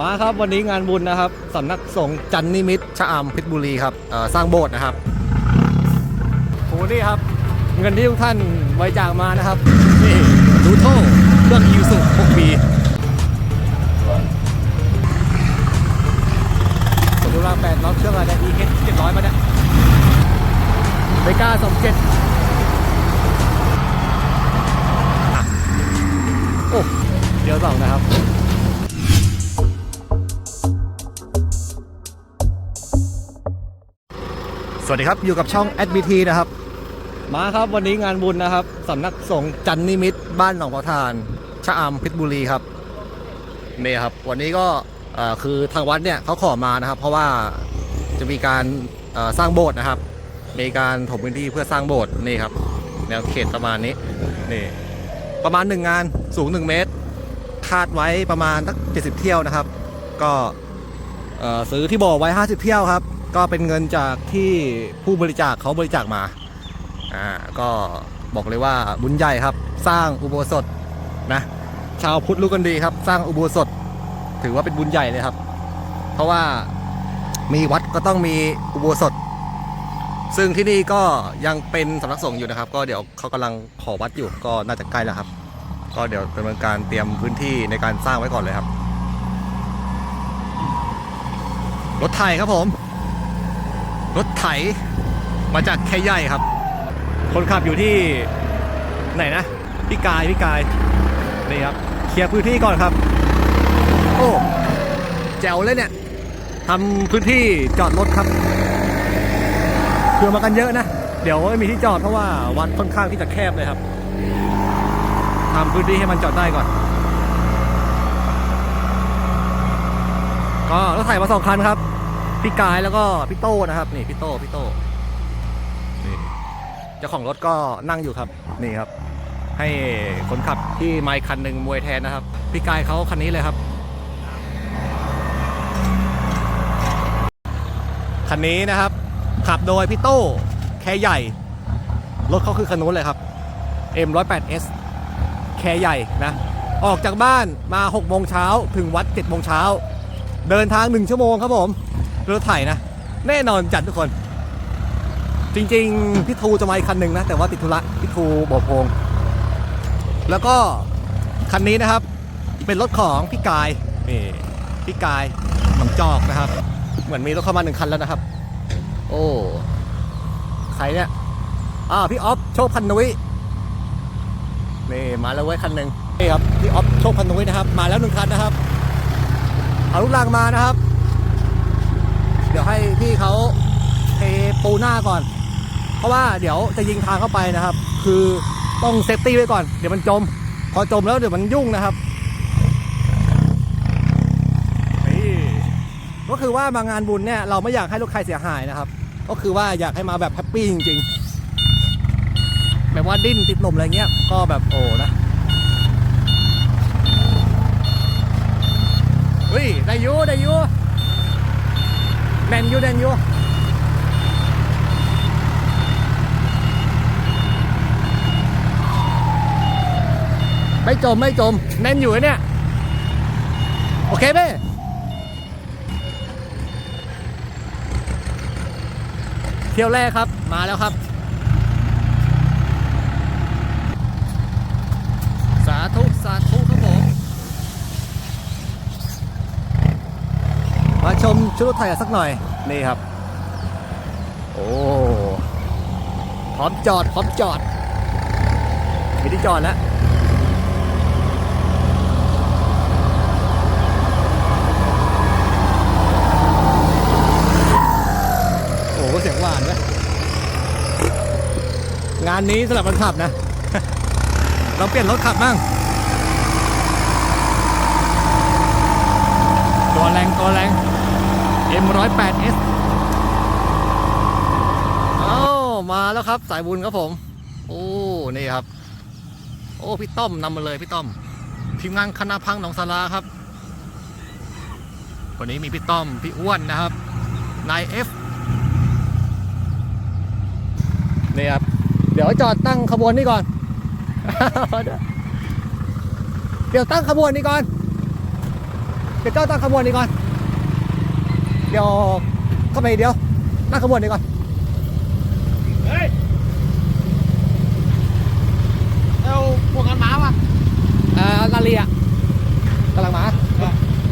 มาครับวันนี้งานบุญนะครับสำนักสงฆ์จันนิมิตรชะอำเพชรบุรีครับเอ่อสร้างโบสถ์นะครับโหนี่ครับ เงินที่ทุกท่านบริจาคมานะครับนี่ดูโท่เครื่องยูสุ6ปีผมดูว่าแปดล็อกเครื่องอะไรเนี่ย EH 700มาเนี่ยเบก้า27อะโอ้เดี๋ยวสองนะครับ วัสดีครับ อยู่กับช่อง SBT นะครับ มาครับวันนี้งานบุญนะครับสำนักสงฆ์จันนิมิตรบ้านหนองพระทานชะอำเพชรบุรีครับนี่ครับ วันนี้ก็เอ่อคือทางวัดเนี่ยเขาขอมานะครับ เพราะว่าจะมีการเอ่อสร้างโบสถ์นะครับ มีการถมพื้นที่เพื่อสร้างโบสถ์นี่ครับแนวเขตประมาณนี้นี่ประมาณหนึ่งงานสูง1เมตร คาดไว้ประมาณสัก70เที่ยวนะครับ ก็เอ่อซื้อที่บอกไว้50เที่ยวครับ ก็เป็นเงินจากที่ผู้บริจาคเขาบริจาคมาอ่าก็บอกเลยว่าบุญใหญ่ครับ สร้างอุโบสถนะชาวพุทธรู้กันดีครับ สร้างอุโบสถ ถือว่าเป็นบุญใหญ่เลยครับ เพราะว่ามีวัดก็ต้องมีอุโบสถ ซึ่งที่นี่ก็ยังเป็นสำนักสงฆ์อยู่นะครับ ก็เดี๋ยวเขากำลังขอวัดอยู่ก็น่าจะใกล้แล้วครับ ก็เดี๋ยวดำเนินการเตรียมพื้นที่ในการสร้างไว้ก่อนเลยครับรถไถครับผม รถไถมาจากแค่ใหญ่ครับ คนขับอยู่ที่ไหนนะพี่กายพี่กายนี่ครับเคลียร์พื้นที่ก่อนครับ โอ้แจ๋วเลยเนี่ยทำพื้นที่จอดรถครับเพื่อมากันเยอะนะ เดี๋ยวไม่มีที่จอดเพราะว่าวัดค่อนข้างที่จะแคบเลยครับทำพื้นที่ให้มันจอดได้ก่อน ก็รถไถมาสองคันครับ พี่กายแล้วก็พี่โต้นะครับ นี่พี่โต้พี่โต้นี่เจ้าของรถก็นั่งอยู่ครับ นี่ครับ ให้คนขับที่ไมค์คันหนึ่งมวยแทนนะครับ พี่กายเขาคันนี้เลยครับ คันนี้นะครับ ขับโดยพี่โต้แคใหญ่ รถเขาคือคันนู้นเลยครับ M108S แคใหญ่นะ ออกจากบ้านมา6โมงเช้าถึงวัด7โมงเช้า เดินทาง 1 ชั่วโมงครับผม รถไถนะ แน่นอนจัดทุกคน จริงๆพี่ทูจะมาอีกคันหนึ่งนะ แต่ว่าติดธุระพี่ทูบอกพง แล้วก็คันนี้นะครับ เป็นรถของพี่กายนี่พี่กายหนองจอกนะครับ เหมือนมีรถเข้ามาหนึ่งคันแล้วนะครับ โอ้ใครเนี่ยอ่าพี่ออฟโชคพันนุ้ยนี่มาแล้วเว้คันหนึ่งนี่ครับพี่ออฟโชคพันนุ้ยนะครับ มาแล้วหนึ่งคันนะครับเอาลูกรังมานะครับ เดี๋ยวให้พี่เขาเทปูหน้าก่อน เพราะว่าเดี๋ยวจะยิงทางเข้าไปนะครับ คือต้องเซฟตี้ไว้ก่อน เดี๋ยวมันจม พอจมแล้วเดี๋ยวมันยุ่งนะครับนี่ก็คือว่ามางานบุญเนี่ยเราไม่อยากให้ลูกใครเสียหายนะครับ ก็คือว่าอยากให้มาแบบแฮปปี้จริงๆ แบบว่าดิ้นติดหนมอะไรเงี้ย ก็แบบโอ้นะเฮ้ยได้ยูได้ยู แมนอยูแมนอยูไม่จม ไม่จม แน่นอยู่เนี่ย โอเคไหมเที่ยวแรกครับมาแล้วครับ สาธุ สาธุครับผม มา ชมชุดรถไทยสักหน่อย นี่ครับ โอ้พร้อมจอดพร้อมจอดมีที่จอดแล้วโอ้เสียงหวานนะงานนี้สำหรับคนขับนะ เราเปลี่ยนรถขับบ้างตัวแรงตัวแรง M108S เอ้ามาแล้วครับสายบุญครับผม โอ้ นี่ครับ โอ้ พี่ต้อมนำมาเลยพี่ต้อม ทีมงานคณะพังหนองสาราครับ วันนี้มีพี่ต้อม พี่อ้วนนะครับนายเอฟนี่ครับ เดี๋ยวจอดตั้งขบวนนี่ก่อน เดี๋ยวตั้งขบวนนี่ก่อน เดี๋ยวเจ้าตั้งขบวนนี้ก่อน เดี๋ยวเข้าไปเดี๋ยวตั้งขบวนนี้ก่อนเฮ้ยเอาพวกกันหมาว่ะอ่าลาเลียกำลังมา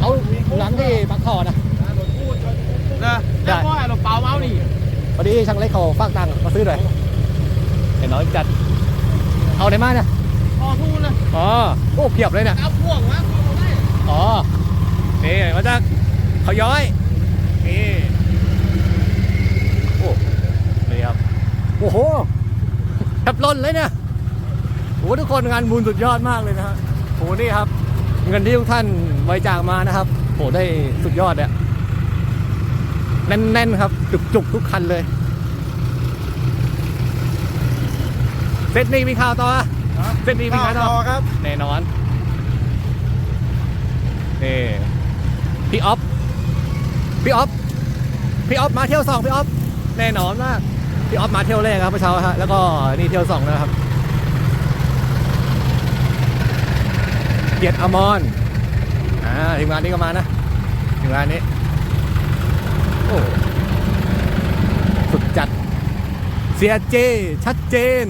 เอาหลังที่ปักท่อนะนะแล้วก็เราเปล่าเมานี่พอดีช่างเล็กเขาฝากตังค์มาซื้อหน่อยเห็นน้อยจัด เอาไหนมาเนี่ยพอทูนนะอ๋อโอ้เพียบเลยเนี่ยเอาพวกวะพวกเราได้อ๋อนี่มาจากเขาย้อย นี่โอ้นี่ครับโอ้โหแทบล้นเลยเนี่ยโอ้โหทุกคนงานบุญสุดยอดมากเลยนะฮะโอ้โหนี่ครับ เงินที่ทุกท่านบริจาคมานะครับโอ้โหได้สุดยอดเนี่ยแน่นๆครับ จุกๆทุกคันเลยเซตนี้มีข่าวต่ออะเซตนี้มีข่าวต่อครับแน่นอนนี่พี่ออฟพี่ออฟ พี่ออฟมาเที่ยวสองพี่ออฟแน่นอนมากพี่ออฟมาเที่ยวแรกครับเมื่อเช้าฮะแล้วก็นี่เที่ยวสองนะครับเกียรติอมรอ่าทีมงานนี้ก็มานะทีมงานนี้โอ้สุดจัดเสียเจชัดเจน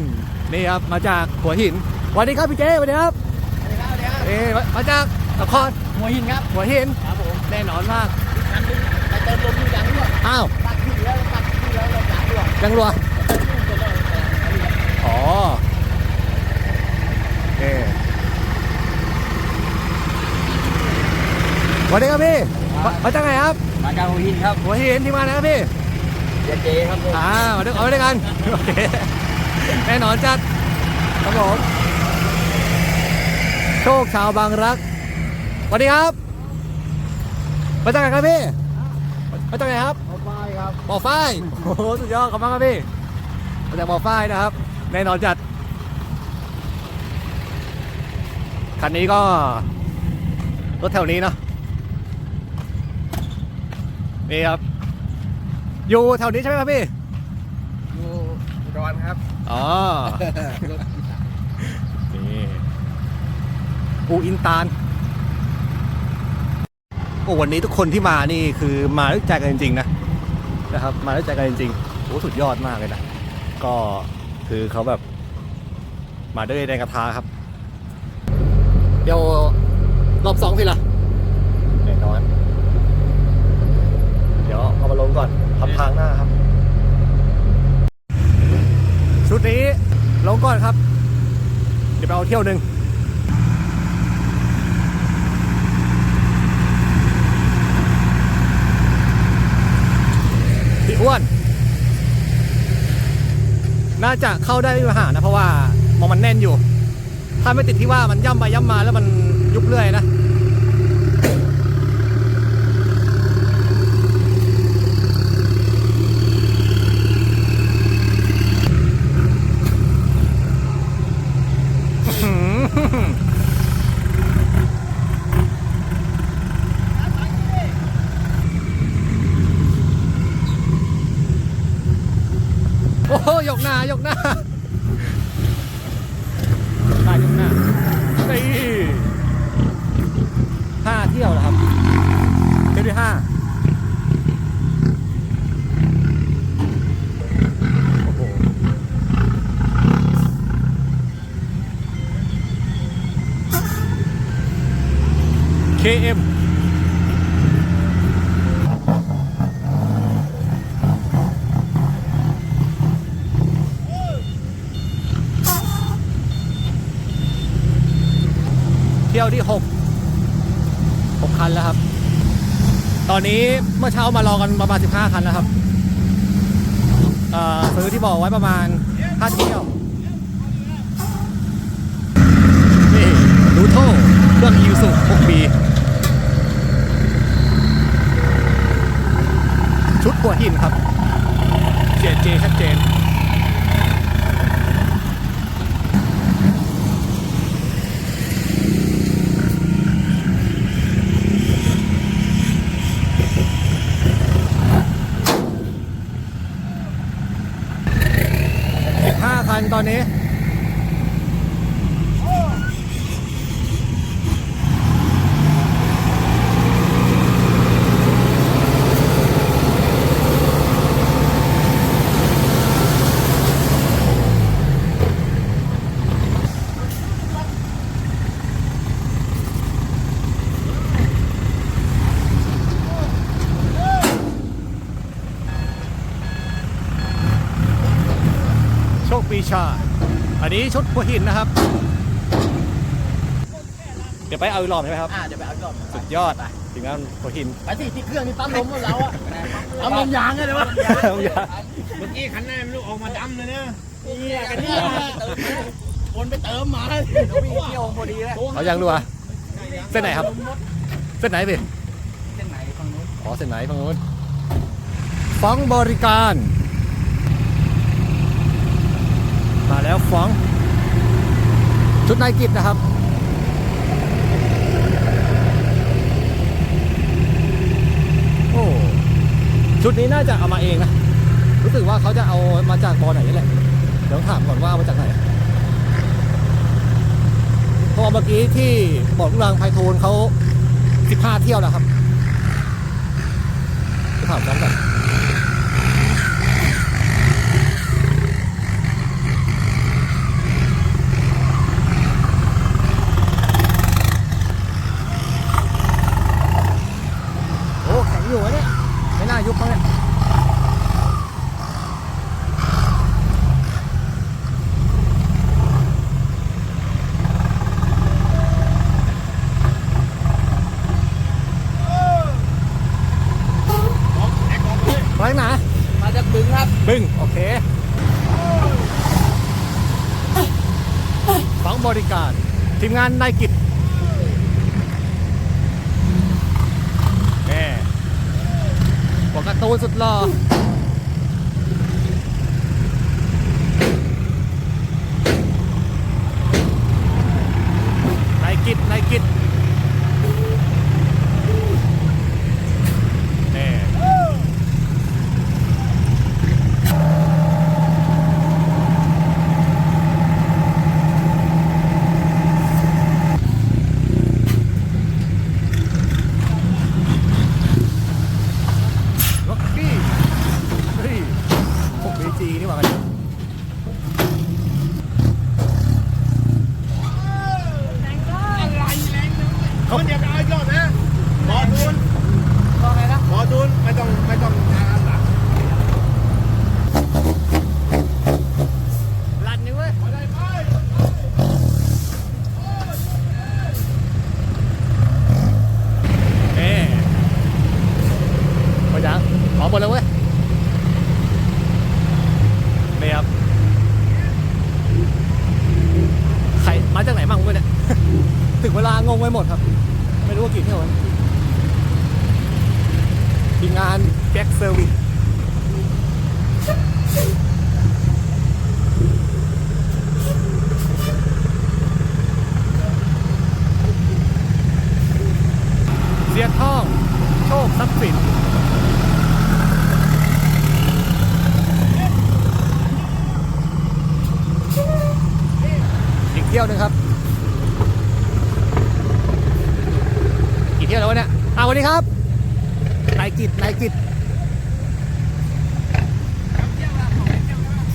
นี่ครับมาจากหัวหินสวัสดีครับพี่เจสวัสดีครับเอ๊มามาจากนครหัวหินครับหัวหินครับผมแน่นอนมากคันนึงไป เติมลมอยู่ยังด้วยอ้าวตัดที่แล้วตัดที่แล้วเราจ่ายด้วยยังรัวเติมลูกจะได้แต่อันนี้อ๋อเอ๊สวัสดีครับพี่มามาจากไหนครับ มาจากหัวหินครับหัวหินที่มานะครับพี่เจเจครับผมอ่ามาด้วยเอามาด้วยกันโอเคแน่นอนจัดครับผมโชคชาวบางรักสวัสดีครับ มาจากไหนครับพี่ มาจากไหนครับเอาไปครับบ่อฝ้ายโอ้โหสุดยอดขอบคุณมากครับพี่มาจากบ่อฝ้ายนะครับ แน่นอนจัด คันนี้ก็ รถแถวนี้เนาะนี่ครับ อยู่แถวนี้ใช่ไหมครับพี่ อยู่อุดรครับ อ๋อรถอีสานนี่ปูอินตาลโอ้วันนี้ทุกคนที่มานี่คือมาด้วยใจกันจริงๆนะนะครับ มาด้วยใจกันจริงๆโอ้สุดยอดมากเลยนะก็คือเขาแบบ มาด้วยแรงกระทาครับ เดี๋ยวรอบสองพี่ละแน่นอนเดี๋ยวเอามาลงก่อนทำทางหน้าครับ ชุดนี้ลงก่อนครับ เดี๋ยวไปเอาเที่ยวหนึ่ง พี่อ้วน น่าจะเข้าได้ไม่มีปัญหานะ เพราะว่ามองมันแน่นอยู่ ถ้าไม่ติดที่ว่ามันย่ำไปย่ำมาแล้วมันยุบเรื่อยนะ โอ้โหยกหน้ายกหน้ายกหน้ายกหน้านี่ห้าเที่ยวแล้วครับ เที่ยวที่ห้าโอ้โหเคเอ็มเที่ยวที่หกหกคันแล้วครับ ตอนนี้เมื่อเช้ามารอกันประมาณ 15 คันแล้วครับเอ่อซื้อที่บอกไว้ประมาณ5เที่ยวนี่รูโทเครื่องยูสุ6ปีชุดหัวหินครับเจเจชัดเจน 15คันตอนนี้ ชา อั นนี้ชุดหัวหินนะครับ เดี๋ยวไปเอาอีกรอบใช่ไหมครับ อ่าเดี๋ยวไปเอาจอบสุดยอดถึงงานหัวหิน ไปสิที่เครื่องนี่ปั๊มลมของเราอะปั๊มลมยางไงเลยวะเมื่อกี้คันหน้ามันลูกออกมาดำเลยนะเนี่ยกันเนี่ยคนไปเติมมาเดี๋ยววิ่งเที่ยวพอดีแล้วเขายังดูอะเส้นไหนครับ เส้นไหนพี่เส้นไหนฝั่งนู้นอ๋อเส้นไหนฝั่งนู้นฟ้องบริการ มาแล้วฟ้อง ชุดนายกิจนะครับโอ้ชุดนี้น่าจะเอามาเองนะรู้สึกว่าเขาจะเอามาจากบอไหนนี่แหละเดี๋ยวถามก่อนว่ามาจากไหนเพราะเมื่อกี้ที่บอกลูกรางไพฑูรย์เขา15เที่ยวแล้วครับถามน้องก่อนโอ้แข็งอยู่วะเนี่ย ไม่น่ายุบเขาเนี่ย ไปไหน มาจากบึงครับ บึ้งโอเคฟังบริการ ทีมงานนายกิจแม่บอกกระตูนสุดหล่อนายกิจนายกิจแน่ ล็อกกี้เฮ้ยพวกบีจีนี่หว่ากันเนี่ย เขาเดี๋ยวไปเอาอีกรอบนะบอทูน ว่าไงนะ บอทูนไม่ต้องไม่ต้องอาหลัง ลันนี่เว้ยเอ๊ะพอยังพร้อมหมดแล้วเว้ยนี่ครับใครมาจากไหนมั่งเว้ยเนี่ย ถึงเวลางงไปหมดครับ ไม่รู้ว่ากี่เที่ยวแล้ว ทีมงานแบ็กเซอร์วิส เสียท่อง โชคทรัพย์สินอีกเที่ยวหนึ่งครับ กี่เที่ยวแล้ววะเนี่ยอ้าวสวัสดีครับนาย กิจนายกิจ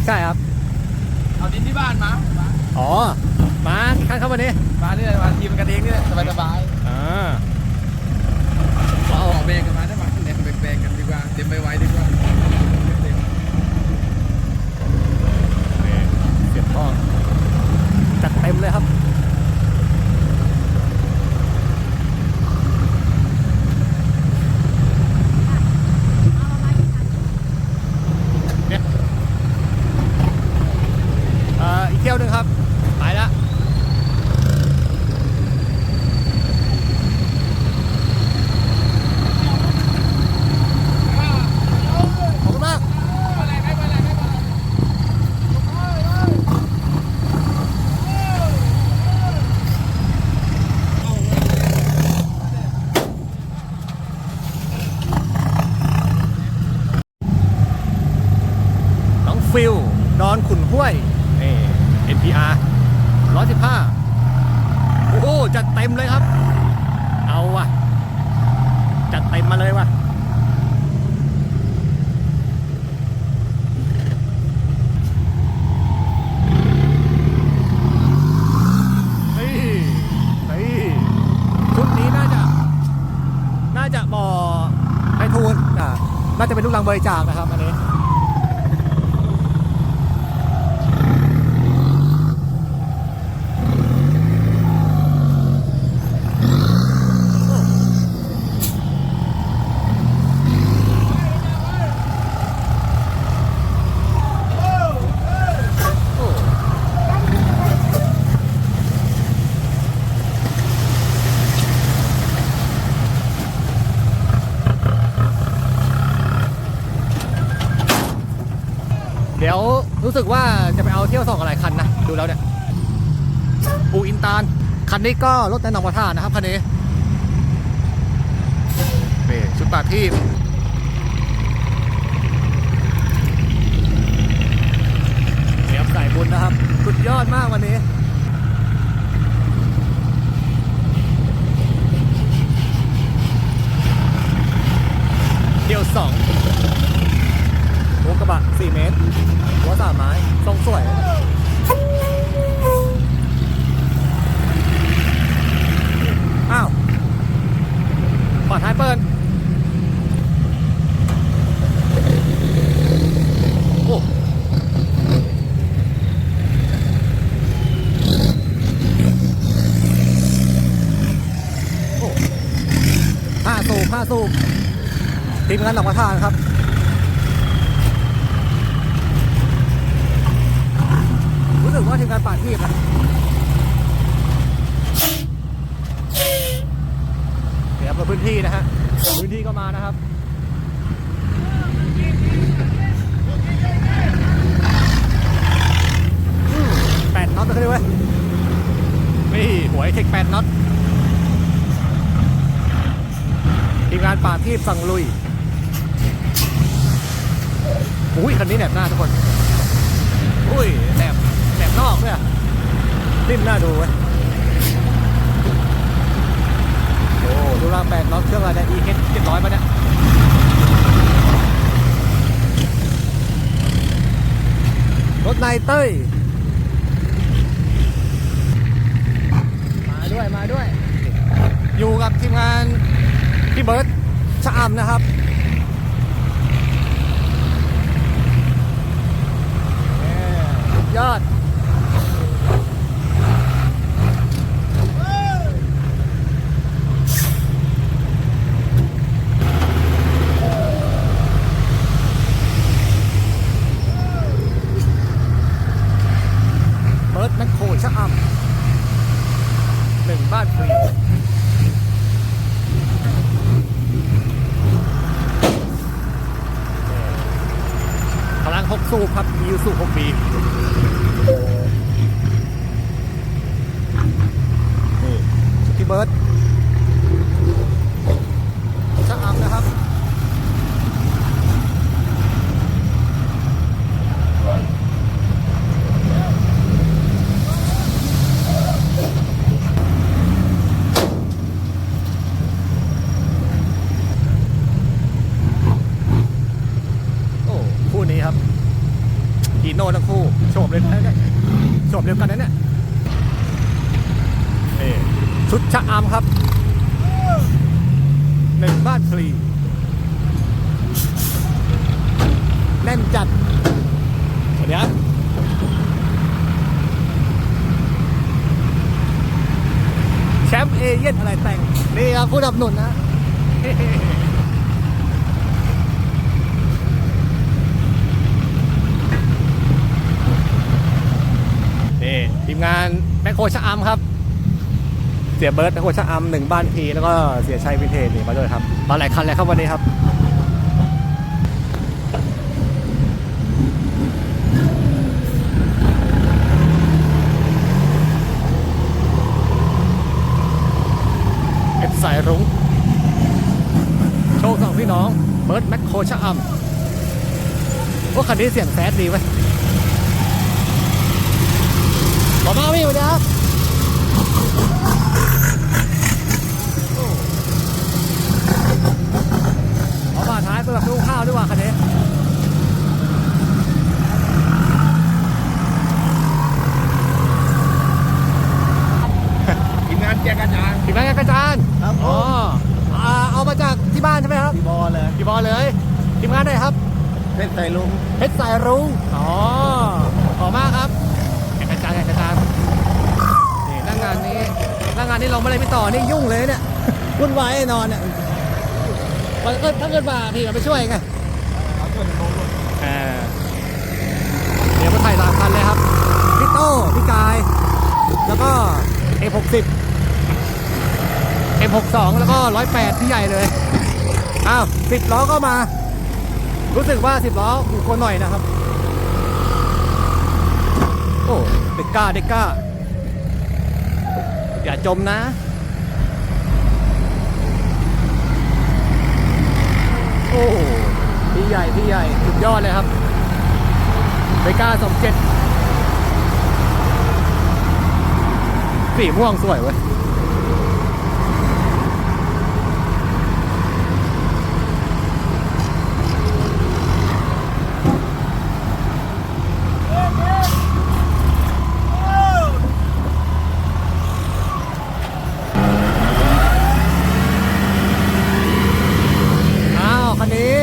ใช่ครับ เอาดินที่บ้านมา อ๋อ มากี่ครั้งครับวันนี้ มาเนี่ยมาทีมกันเองเนี่ยสบายสบาย อ่า เอาออกเบรกกันมาได้ไหมเล่นแบกๆกันดีกว่าเต็มไปไว้ดีกว่า นี่เสียบท่อจัดเต็มเลยครับ เนี่ยเอ่ออีกเที่ยวหนึ่งครับ ไปแล้ว ขอบคุณมาก น้องฟิลดอนขุนห้วยนี่ NPR 115 โอ้โหจัดเต็มเลยครับ เอาว่ะ จัดเต็มมาเลยว่ะ นี่นี่ชุดนี้น่าจะ น่าจะบ่อไพฑูรย์อ่าน่าจะเป็นลูกรังบริจาคนะครับ อันนี้ ดี๋ยว รู้สึกว่าจะไปเอาเที่ยวสองอะไรคันนะ ดูแล้วเนี่ย ปูอินตานคันนี้ก็รถในหนองวัฒนานะครับคันนี้นี่ชุดปาที่เสียบใส่บุญนะครับ สุดยอดมากวันนี้เดียวสอง หัวกระบะ4เมตรหัวสามไม้ทรงสวยอ้าวขอท้ายเปิดโอ้โอ้ห้าสูบห้าสูบทีมงานหนองประทานครับ รู้สึกว่า ทีมงานป่าดทีบนะเดี๋ยวเราพื้นที่นะฮะ พื้นที่ก็มานะครับแปดน็อตเลยเว้ยนี่หวไอเทคแปดน็อตทีมงานป่าทีบสั่งลุยอุ้ยคันนี้แหนบหน้าทุกคน อุ้ยแหนบแหนบนอกด้วยอะ นิ่มน่าดูเว้ยโอ้ดูรางแปดน็อตเครื่องอะไรเนี่ย EH 700ป่ะเนี่ยรถนายเต้ย มาด้วย มาด้วย อยู่กับทีมงานพี่เบิร์ตชะอำนะครับเย้สุดยอด เบิร์ตแมคโครชะอำหนึ่งบ้านฟรี พลังหกสูบครับมีอยู่สูบหกปีนี่พี่เบิร์ดช่างอัมนะครับ โอ้คู่นี้ครับฮีโน่ทั้งคู่โฉบเลยนะเนี่ยโฉบเดียวกันนะเนี่ยนี่ชุดชะอำครับหนึ่งบ้านฟรีแน่นจัดเดี๋ยวแชมป์เอเย่นอะไรแต่ง โครับผู้ดับหนุนนะนี่ทีมงานแมคโครชะอำครับ เสียเบิร์ดแมคโครชะอำหนึ่งบ้านพีแล้วก็เสียชัยวินเทจนี่มาด้วยครับมาหลายคันเลยครับวันนี้ครับ เป็นสายรุ้งโชคสองพี่น้องเบิร์ดแมคโคร ชะอำว่าคันนี้เสียงแซดดีไหมขอมาพี่สวัสดีครับขอมาท้ายเปิดแบบดูข้าวด้วยว่ะคันนี้ทีมงานแจกกระจางทีมงานกระจานครับผมอ๋ออ่าเอามาจากที่บ้านใช่ไหมครับบอเลยกี่บอลเลย ทีมงานไหนครับเพชรไทยลุงเพชรสายรุ้งอ๋อขอบมากครับแข่งกระจายแข่งกระจายนี่หน้างานนี้หน้างานนี้ลงมาเลยพี่ต่อนี่ยุ่งเลยเนี่ยวุ่นวายแน่นอนเนี่ยมันก็ถ้าเกิดมาพี่มันไปช่วยไงอ่าเดี๋ยวมาถ่ายสามคันเลยครับพี่โต้พี่กาย แล้วก็ F60 F62 แล้วก็108ที่ใหญ่เลย อ้าว10ล้อก็มา รู้สึกว่า10ล้ออยู่คนหน่อยนะครับ โอ้เด็กกล้าเด็กกล้า อย่าจมนะโอ้พี่ใหญ่พี่ใหญ่สุดยอดเลยครับเด็กกล้าสมเจ็ดสีม่วงสวยเว้ย อ้าวคันนี้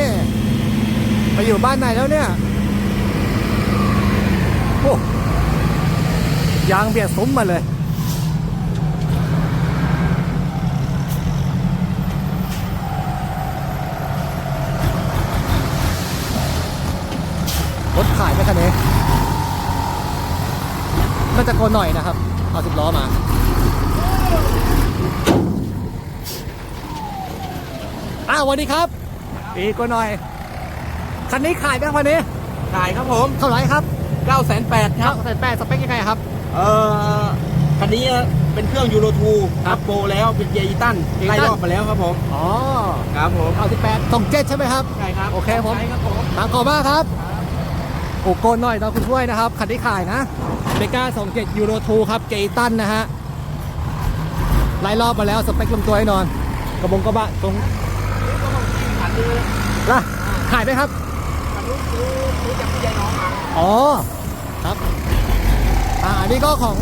ไป อยู่บ้านไหนแล้วเนี่ยโอ้ยางเบียดซุ้มมาเลย รถขายไหมคันนี้น่าจะโกนหน่อยนะครับ เอาสิบล้อมาอ้าวสวัสดีครับปีโกนหน่อย คันนี้ขายไหมคันนี้ ขายครับผมเท่าไหร่ครับ9 8 0 0 0คครัรับบแสนแปดสเปคยังไงครับ เอ่อคันนี้เป็นเครื่องยูโรทูครัอับพโบแล้วเป็นเกียร์อีตันอีตันไล่รอบมาแล้วครับผมอ๋อครับผมเอาสิบแปดส่งเจ็ดใช่ไหมครับ ใช่ครับโอเคผม ใช่ครับผมตามขอบมากครับ โอ้โกนหน่อยตอนคุณช่วยนะครับ คันที่ขายนะเบก้าส่งเจ็ดยูโรทูครับเจตันนะฮะไล่รอบมาแล้วสเปคลำตัวให้นอน กระบงกระบะตรงคันนี้ล่ะขายไหมครับ คันนี้ซื้อซื้อจากพี่ยายน้องมาอ๋อครับ อ่าอันนี้ก็ของ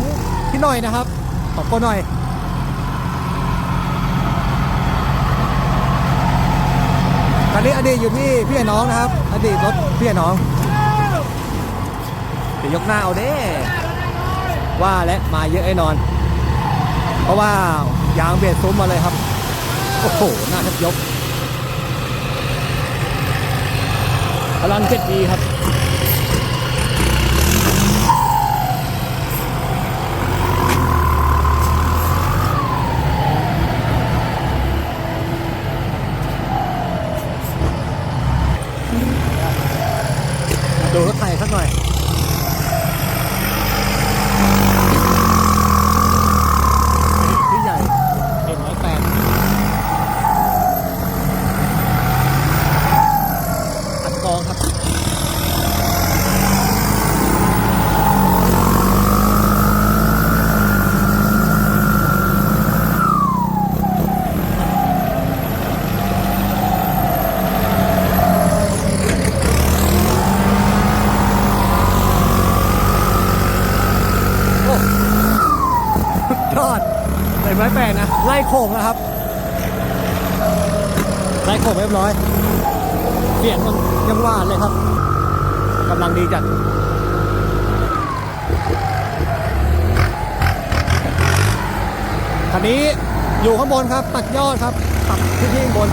พี่หน่อยนะครับ ของโกหน่อย ตอนนี้อดีตอยู่ที่พี่น้องนะครับ อดีตรถพี่น้องเดี๋ยวยกหน้าเอาเด้ว่าและมาเยอะไอ้นอน เพราะว่ายางเบียดซุ้มมาเลยครับ โอ้โหหน้าแทบยก พลังเจ็ดดีครับ ดูรถไทยสักหน่อย พี่ใหญ่เอ็นร้อยแปดอัดกองครับ โอ้สุดยอดใส่ไม้แปลกนะ ไล่โข่ง นะครับไล่โข่งเรียบร้อย เสียงมันยังหวานเลยครับกำลังดีจัดคันนี้อยู่ข้างบนครับตัดยอดครับตัดที่ที่บน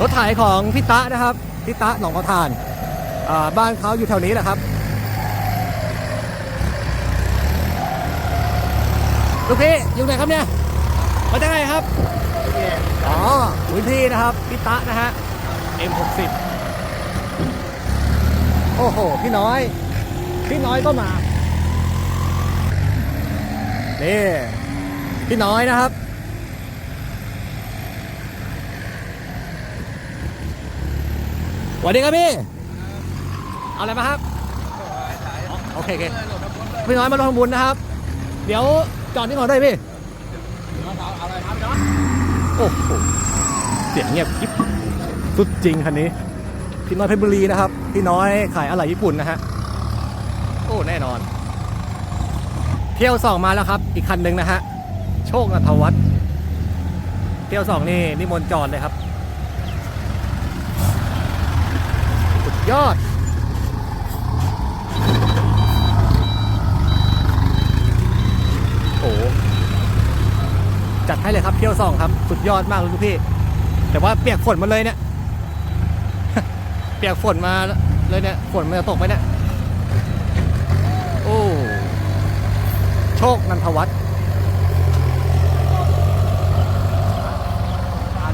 รถไถของพี่ตะนะครับพี่ตะหนองกระทาน บ้านเขาอยู่แถวนี้แหละครับ ลูกพี่อยู่ไหนครับเนี่ยมาจากไหนครับอ๋อพื้นที่นะครับพี่ตะนะฮะ M60 โอ้โห พี่น้อย พี่น้อยก็มานี่พี่น้อยนะครับ สวัสดีครับพี่ เอาอะไรมาครับ โอเคโอเคพี่น้อยมาลงทำบุญนะครับ เดี๋ยว จอดนี่ก่อนได้พี่โอ้โหเสียงเงียบกิ๊บสุดจริงคันนี้ พี่น้อยเพชรบุรีนะครับ พี่น้อยขายอะไหล่ญี่ปุ่นนะฮะ โอ้แน่นอน เที่ยวสองมาแล้วครับ อีกคันหนึ่งนะฮะ โชคนัทวัฒน์เที่ยวสองนี่นิมนต์จอดเลยครับ สุดยอด โอ้โหจัดให้ เลยครับเที่ยวสองครับ สุดยอดมากเลยทุกพี่ แต่ว่าเปียกฝนมาเลยเนี่ย เปียกฝนมาเลยเนี่ย ฝนมันจะตกไหมเนี่ย โอ้ โชคนันทวัฒน์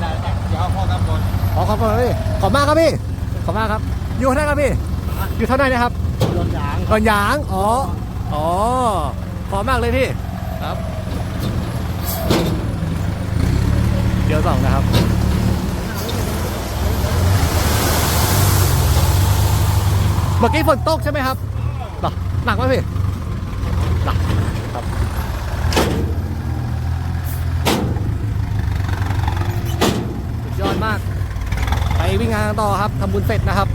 ได้เดี๋ยวเอาพ่อครับบนขอขอบคุณพี่ ขอบมากครับพี่ ขอบคุณมากครับ อยู่เท่าไหนครับพี่ อยู่เท่าไหนนะครับโดนยางตอนหยาง อ๋อ อ๋อ ขอบคุณมากเลยพี่ ครับ เดี๋ยวสองนะครับเมื่อกี้ฝนตกใช่ไหมครับหรอหนักไหมพี่หนักครับสุดยอดมาก ไปวิ่งงานกันต่อครับทำบุญเสร็จนะครับ